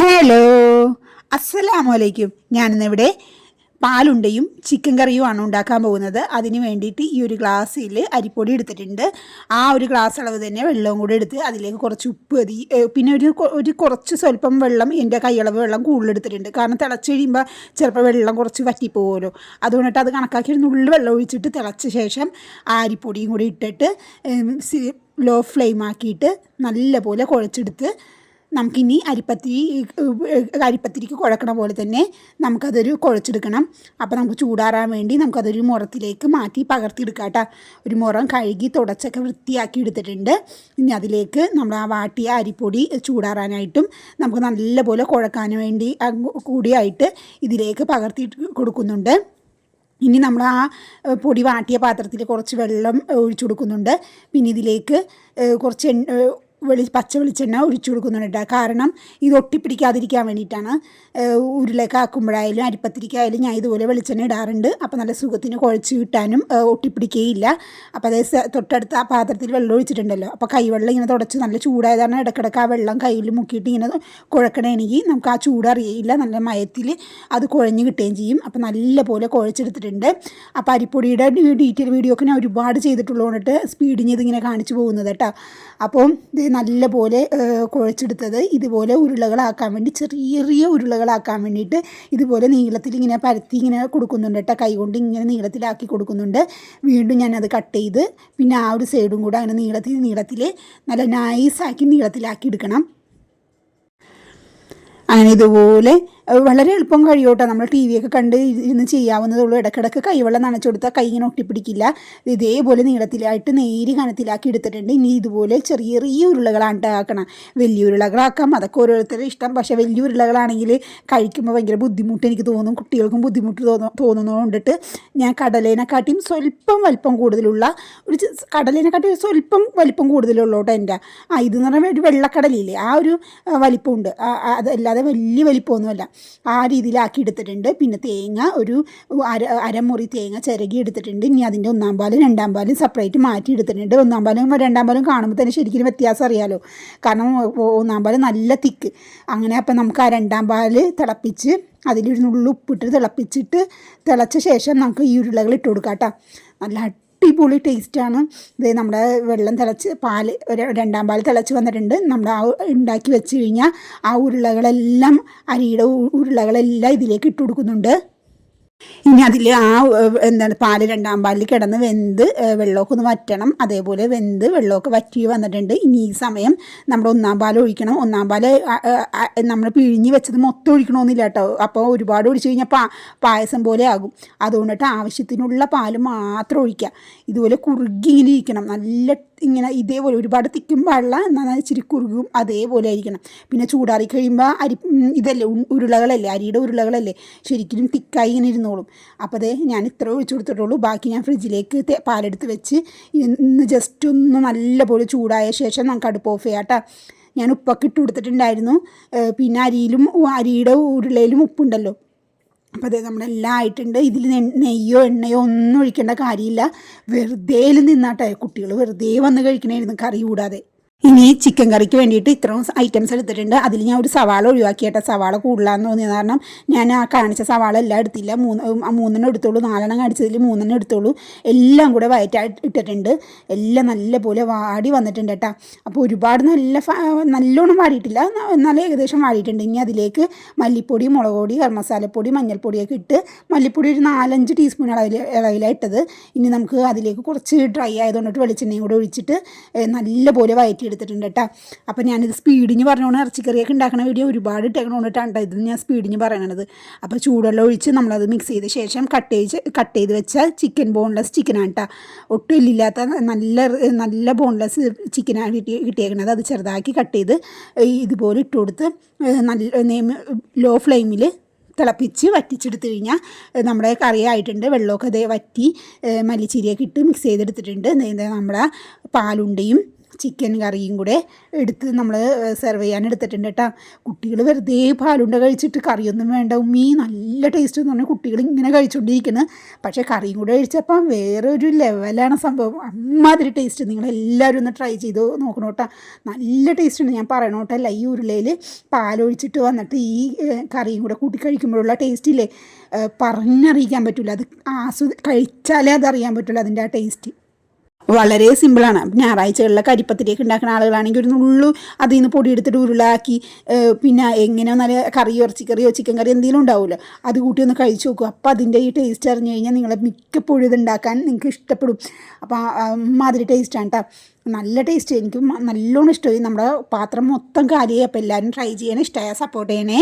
Hello അസ്സലാമലൈക്കും. ഞാനിന്നിവിടെ പാലുണ്ടയും chicken കറിയുമാണ് ഉണ്ടാക്കാൻ പോകുന്നത്. അതിന് വേണ്ടിയിട്ട് ഈ ഒരു ഗ്ലാസ്സിൽ അരിപ്പൊടി എടുത്തിട്ടുണ്ട്. ആ ഒരു ഗ്ലാസ് അളവ് തന്നെ വെള്ളവും കൂടി എടുത്ത് അതിലേക്ക് കുറച്ച് ഉപ്പ് മതി പിന്നെ ഒരു ഒരു കുറച്ച് സ്വല്പം വെള്ളം എന്റെ കൈയളവ് വെള്ളം കൂടുതൽ എടുത്തിട്ടുണ്ട്. കാരണം തിളച്ച് കഴിയുമ്പോൾ ചിലപ്പോൾ വെള്ളം കുറച്ച് വറ്റിപ്പോകുമല്ലോ. അതുകൊണ്ടിട്ട് അത് കണക്കാക്കി ഒരു നുള്ളിൽ വെള്ളം ഒഴിച്ചിട്ട് തിളച്ച ശേഷം ആ അരിപ്പൊടിയും കൂടി ഇട്ടിട്ട് ലോ ഫ്ലെയിം ആക്കിയിട്ട് നല്ലപോലെ കുഴച്ചെടുത്ത് നമുക്കിനി അരിപ്പത്തി അരിപ്പത്തിരിക്ക് കുഴക്കണ പോലെ തന്നെ നമുക്കതൊരു കുഴച്ചെടുക്കണം. അപ്പോൾ നമുക്ക് ചൂടാറാൻ വേണ്ടി നമുക്കതൊരു മുറത്തിലേക്ക് മാറ്റി പകർത്തിയെടുക്കാം കേട്ടോ. ഒരു മുറം കഴുകി തുടച്ചൊക്കെ വൃത്തിയാക്കി എടുത്തിട്ടുണ്ട്. ഇനി അതിലേക്ക് നമ്മൾ ആ വാട്ടിയ അരിപ്പൊടി ചൂടാറാനായിട്ടും നമുക്ക് നല്ലപോലെ കുഴക്കാൻ വേണ്ടി കൂടിയായിട്ട് ഇതിലേക്ക് പകർത്തി കൊടുക്കുന്നുണ്ട്. ഇനി നമ്മൾ ആ പൊടി വാട്ടിയ പാത്രത്തിൽ കുറച്ച് വെള്ളം ഒഴിച്ചു കൊടുക്കുന്നുണ്ട്. പിന്നെ ഇതിലേക്ക് കുറച്ച് വെളി പച്ച വെളിച്ചെണ്ണ ഒഴിച്ചു കൊടുക്കുന്നുണ്ട് കേട്ടോ. കാരണം ഇത് ഒട്ടിപ്പിടിക്കാതിരിക്കാൻ വേണ്ടിയിട്ടാണ്. ആക്കുമ്പോഴായാലും അരിപ്പത്തിരിക്കായാലും ഞാൻ ഇതുപോലെ വെളിച്ചെണ്ണ ഇടാറുണ്ട്. അപ്പോൾ നല്ല സുഖത്തിന് കുഴച്ച് കിട്ടാനും ഒട്ടിപ്പിടിക്കുകയില്ല. അപ്പോൾ അതേ തൊട്ടടുത്ത ആ പാത്രത്തിൽ വെള്ളം ഒഴിച്ചിട്ടുണ്ടല്ലോ. അപ്പോൾ കൈവെള്ളം ഇങ്ങനെ തുടച്ച് നല്ല ചൂടായതാണ്. ഇടക്കിടക്ക് ആ വെള്ളം കയ്യിൽ മുക്കിയിട്ട് ഇങ്ങനെ കുഴക്കണമെങ്കിൽ നമുക്ക് ആ ചൂട് അറിയില്ല. നല്ല മയത്തിൽ അത് കുഴഞ്ഞ് കിട്ടുകയും ചെയ്യും. അപ്പോൾ നല്ല പോലെ കുഴച്ചെടുത്തിട്ടുണ്ട്. അപ്പോൾ അരിപ്പൊടിയുടെ ഡീറ്റെയിൽ വീഡിയോ ഒക്കെ ഞാൻ ഒരുപാട് ചെയ്തിട്ടുള്ളതുകൊണ്ടിട്ട് സ്പീഡിങ് ഇതിങ്ങനെ കാണിച്ചു പോകുന്നത് കേട്ടോ. അപ്പോൾ ഇത് നല്ല പോലെ ഏഹ്, കുഴച്ചെടുത്തത് ഇതുപോലെ ഉരുളകളാക്കാൻ വേണ്ടി ചെറിയ ചെറിയ ഉരുളകളാക്കാൻ വേണ്ടിയിട്ട് ഇതുപോലെ നീളത്തിൽ ഇങ്ങനെ പരത്തി ഇങ്ങനെ കൊടുക്കുന്നുണ്ട് കേട്ടോ. കൈകൊണ്ട് ഇങ്ങനെ നീളത്തിലാക്കി കൊടുക്കുന്നുണ്ട്. വീണ്ടും ഞാനത് കട്ട് ചെയ്ത് പിന്നെ ആ ഒരു സൈഡും കൂടെ അങ്ങനെ നീളത്തിൽ നീളത്തിൽ നല്ല നൈസാക്കി നീളത്തിലാക്കി എടുക്കണം. അങ്ങനെ ഇതുപോലെ വളരെ എളുപ്പം കഴിയോട്ടോ. നമ്മൾ ടി ഒക്കെ കണ്ട് ഇരുന്ന് ചെയ്യാവുന്നതേ ഉള്ളൂ ഇടക്കിടക്ക് കൈവെള്ളം നനച്ചു കൊടുത്താൽ കൈ ഇങ്ങനെ ഒട്ടിപ്പിടിക്കില്ല. ഇതേപോലെ നീളത്തിലായിട്ട് നേരി കനത്തിലാക്കി എടുത്തിട്ടുണ്ട്. ഇനി ഇതുപോലെ ചെറിയ ചെറിയ ഉരുളകളാണ് ഉണ്ടാക്കണം വലിയ ഉരുളകളാക്കാം. അതൊക്കെ ഓരോരുത്തരുടെ ഇഷ്ടം. പക്ഷേ വലിയ ഉരുളകളാണെങ്കിൽ കഴിക്കുമ്പോൾ ഭയങ്കര ബുദ്ധിമുട്ട് എനിക്ക് തോന്നും. കുട്ടികൾക്കും ബുദ്ധിമുട്ട് തോന്നും തോന്നുന്നതുകൊണ്ടിട്ട് ഞാൻ കടലേനെക്കാട്ടിയും സ്വല്പം വലിപ്പം കൂടുതലുള്ള ഒരു കടലേനെക്കാട്ടിയും കടലേനെക്കാട്ടി സ്വല്പം വലിപ്പം കൂടുതലുള്ളൂ കേട്ടോ എന്റെ. ആ ഇതെന്ന് പറഞ്ഞാൽ ഒരു വെള്ളക്കടലില്ലേ? ആ ഒരു വലിപ്പമുണ്ട്. അതല്ലാതെ വലിയ വലിപ്പമൊന്നുമല്ല. ആ രീതിയിലാക്കി എടുത്തിട്ടുണ്ട് പിന്നെ തേങ്ങ ഒരു അര അരമുറി തേങ്ങ ചിരകി എടുത്തിട്ടുണ്ട് ഇനി അതിന്റെ ഒന്നാം പാലും രണ്ടാം പാലും സെപ്പറേറ്റ് മാറ്റി എടുത്തിട്ടുണ്ട് ഒന്നാം പാലും രണ്ടാം പാലും കാണുമ്പോൾ തന്നെ ശരിക്കും വ്യത്യാസം അറിയാലോ. കാരണം ഒന്നാം പാൽ നല്ല തിക്ക് അങ്ങനെ അപ്പം നമുക്ക് ആ രണ്ടാം പാൽ തിളപ്പിച്ച് അതിലൊരു നുള്ളുപ്പിട്ട് തിളപ്പിച്ചിട്ട് തിളച്ച ശേഷം നമുക്ക് ഈ ഉരുളകൾ ഇട്ട് കൊടുക്കാം കേട്ടോ. നല്ല അടിപൊളി ടേസ്റ്റാണ്. ഇത് നമ്മുടെ വെള്ളം തിളച്ച് പാൽ ഒരു രണ്ടാം പാൽ തിളച്ച് വന്നിട്ടുണ്ട്. നമ്മുടെ ആ ഉണ്ടാക്കി വെച്ച് കഴിഞ്ഞാൽ ആ ഉരുളകളെല്ലാം അരിയുടെ ഉരുളകളെല്ലാം ഇതിലേക്ക് ഇട്ട് കൊടുക്കുന്നുണ്ട്. ഇനി അതിൽ ആ എന്താണ് പാൽ രണ്ടാം പാലിൽ കിടന്ന് വെന്ത് വെള്ളമൊക്കെ ഒന്ന് വറ്റണം. അതേപോലെ വെന്ത് വെള്ളമൊക്കെ വറ്റി വന്നിട്ടുണ്ട്. ഇനി ഈ സമയം നമ്മൾ ഒന്നാം പാൽ ഒഴിക്കണം. ഒന്നാം പാൽ നമ്മൾ പിഴിഞ്ഞ് വെച്ചത് മൊത്തം ഒഴിക്കണമെന്നില്ല കേട്ടോ. അപ്പോൾ ഒരുപാട് ഒഴിച്ചു കഴിഞ്ഞാൽ പാ പായസം പോലെ ആകും. അതുകൊണ്ടിട്ട് ആവശ്യത്തിനുള്ള പാൽ മാത്രം ഒഴിക്കുക. ഇതുപോലെ കുറുകി ഇങ്ങനെ ഇരിക്കണം. നല്ല ഇങ്ങനെ ഇതേപോലെ ഒരുപാട് തിക്കും പാടില്ല എന്നാൽ ഇച്ചിരി കുറുകും അതേപോലെ ആയിരിക്കണം. പിന്നെ ചൂടാറി കഴിയുമ്പോൾ അരി ഇതല്ലേ ഉരുളകളല്ലേ? അരിയുടെ ഉരുളകളല്ലേ? ശരിക്കും തിക്കായി ഇങ്ങനെ ഇരുന്നോളും അപ്പോൾ അതേ ഞാൻ ഇത്ര ഒഴിച്ചു കൊടുത്തിട്ടുള്ളൂ. ബാക്കി ഞാൻ ഫ്രിഡ്ജിലേക്ക് പാലെടുത്ത് വെച്ച് ഇന്ന് ജസ്റ്റ് ഒന്ന് നല്ലപോലെ ചൂടായ ശേഷം നമുക്ക് അടുപ്പ് ഓഫ് ചെയ്യാം കേട്ടോ ഞാൻ ഉപ്പൊക്കെ ഇട്ട് കൊടുത്തിട്ടുണ്ടായിരുന്നു. പിന്നെ അരിയിലും അരിയുടെ ഉരുളയിലും ഉപ്പുണ്ടല്ലോ. അപ്പോൾ അതെ നമ്മളെല്ലാം ആയിട്ടുണ്ട്. ഇതിൽ നെയ്യോ എണ്ണയോ ഒന്നും ഒഴിക്കേണ്ട കാര്യമില്ല. വെറുതെ നിന്നാട്ടെ കുട്ടികൾ വെറുതെ വന്ന് കഴിക്കണമായിരുന്നു കറി കൂടാതെ. ഇനി ചിക്കൻ കറിക്ക് വേണ്ടിയിട്ട് ഇത്രയും ഐറ്റംസ് എടുത്തിട്ടുണ്ട്. അതിൽ ഞാൻ ഒരു സവാള ഒഴിവാക്കിയിട്ടെ. സവാള കൂടുതലാന്ന് തോന്നിയത് കാരണം ഞാൻ ആ കാണിച്ച സവാള എല്ലാം എടുത്തില്ല. മൂന്ന് മൂന്നെണ്ണം എടുത്തോളൂ നാലെണ്ണം കാണിച്ചതിൽ മൂന്നെണ്ണം എടുത്തോളൂ എല്ലാം കൂടെ വയറ്റായിട്ട് ഇട്ടിട്ടുണ്ട്. എല്ലാം നല്ല പോലെ വാടി വന്നിട്ടുണ്ട് കേട്ടോ അപ്പോൾ ഒരുപാട് നല്ല നല്ലോണം വാടിയിട്ടില്ല. എന്നാലും ഏകദേശം വാടിയിട്ടുണ്ട്. ഇനി അതിലേക്ക് മല്ലിപ്പൊടി മുളക് പൊടി മസാലപ്പൊടി മഞ്ഞൾപ്പൊടിയൊക്കെ ഇട്ട് മല്ലിപ്പൊടി ഒരു നാലഞ്ച് ടീസ്പൂൺ അളവിൽ അളവിലാണ് ഇട്ടത്. ഇനി നമുക്ക് അതിലേക്ക് കുറച്ച് ഡ്രൈ ആയതുകൊണ്ടിട്ട് വെളിച്ചെണ്ണയും കൂടെ ഒഴിച്ചിട്ട് നല്ല നല്ലപോലെ വയറ്റി എടുത്തിട്ടുണ്ട് കേട്ടോ അപ്പോൾ ഞാനിത് സ്പീഡിന് പറഞ്ഞുകൊണ്ട് ഇറച്ചിക്കറിയൊക്കെ ഉണ്ടാക്കുന്ന വീഡിയോ ഒരുപാട് ഇട്ടേക്കണോണ്ടിട്ടാണ് ഇത് ഞാൻ സ്പീഡിന് പറയണത്. അപ്പോൾ ചൂടുവെള്ളം ഒഴിച്ച് നമ്മളത് മിക്സ് ചെയ്ത ശേഷം കട്ട് ചെയ്ത് കട്ട് ചെയ്ത് വെച്ച ചിക്കൻ ബോൺലെസ് ചിക്കനാണ് കേട്ടോ ഒട്ടും ഇല്ലാത്ത നല്ല നല്ല ബോൺലെസ് ചിക്കനാണ് കിട്ടി കിട്ടിയേക്കണത്. അത് ചെറുതാക്കി കട്ട് ചെയ്ത് ഇതുപോലെ ഇട്ട് കൊടുത്ത് നല്ല നെയ്മ് ലോ ഫ്ലെയിമിൽ തിളപ്പിച്ച് വറ്റിച്ചെടുത്ത് കഴിഞ്ഞാൽ നമ്മുടെ കറിയായിട്ടുണ്ട് വെള്ളമൊക്കെ അതേ വറ്റി മല്ലിച്ചീരിയൊക്കെ ഇട്ട് മിക്സ് ചെയ്തെടുത്തിട്ടുണ്ട്. നമ്മുടെ പാലുണ്ടയും ചിക്കൻ കറിയും കൂടെ എടുത്ത് നമ്മൾ സെർവ് ചെയ്യാൻ എടുത്തിട്ടുണ്ട് കേട്ടോ കുട്ടികൾ വെറുതെ പാലുണ്ട കഴിച്ചിട്ട് കറിയൊന്നും വേണ്ട. ഉമ്മി നല്ല ടേസ്റ്റ് എന്ന് പറഞ്ഞാൽ കുട്ടികൾ ഇങ്ങനെ കഴിച്ചുകൊണ്ടിരിക്കുന്നത് പക്ഷേ കറിയും കൂടെ കഴിച്ചപ്പം വേറൊരു ലെവലാണ് സംഭവം. അമ്മാതിരി ടേസ്റ്റ് നിങ്ങൾ എല്ലാവരും ഒന്ന് ട്രൈ ചെയ്ത് നോക്കണം കേട്ടോ നല്ല ടേസ്റ്റ് ഉണ്ട് ഞാൻ പറയണം കേട്ടോ അല്ല ഈ ഉരുളയിൽ പാലൊഴിച്ചിട്ട് വന്നിട്ട് ഈ കറിയും കൂടെ കൂട്ടി കഴിക്കുമ്പോഴുള്ള ടേസ്റ്റ് ഇല്ലേ? പറഞ്ഞറിയിക്കാൻ പറ്റില്ല അത് ആസ്വദി കഴിച്ചാലേ അതറിയാൻ പറ്റുള്ളൂ അതിന്റെ ആ ടേസ്റ്റ് വളരെ സിമ്പിളാണ്. ഞായറാഴ്ചകളിലെ കരിപ്പത്തിരിയൊക്കെ ഉണ്ടാക്കുന്ന ആളുകളാണെങ്കിൽ ഒരു നുള്ളു അതിൽ നിന്ന് പൊടി എടുത്തിട്ട് ഉരുളാക്കി പിന്നെ എങ്ങനെ നല്ല കറിയോ ഇറച്ചിക്കറിയോ ചിക്കൻ കറിയോ എന്തെങ്കിലും ഉണ്ടാവുമല്ലോ അത് കൂട്ടി ഒന്ന് കഴിച്ചു നോക്കും അപ്പോൾ അതിന്റെ ഈ ടേസ്റ്റ് അറിഞ്ഞു കഴിഞ്ഞാൽ നിങ്ങളെ മിക്കപ്പോഴും ഇത് ഉണ്ടാക്കാൻ നിങ്ങൾക്ക് ഇഷ്ടപ്പെടും. അപ്പോൾ മാതിരി ടേസ്റ്റാണ് കേട്ടോ നല്ല ടേസ്റ്റ് എനിക്ക് നല്ലോണം ഇഷ്ടമായി. നമ്മുടെ പാത്രം മൊത്തം കാര്യമായി അപ്പോൾ എല്ലാവരും ട്രൈ ചെയ്യണേ ഇഷ്ടമായ സപ്പോർട്ട് ചെയ്യണേ.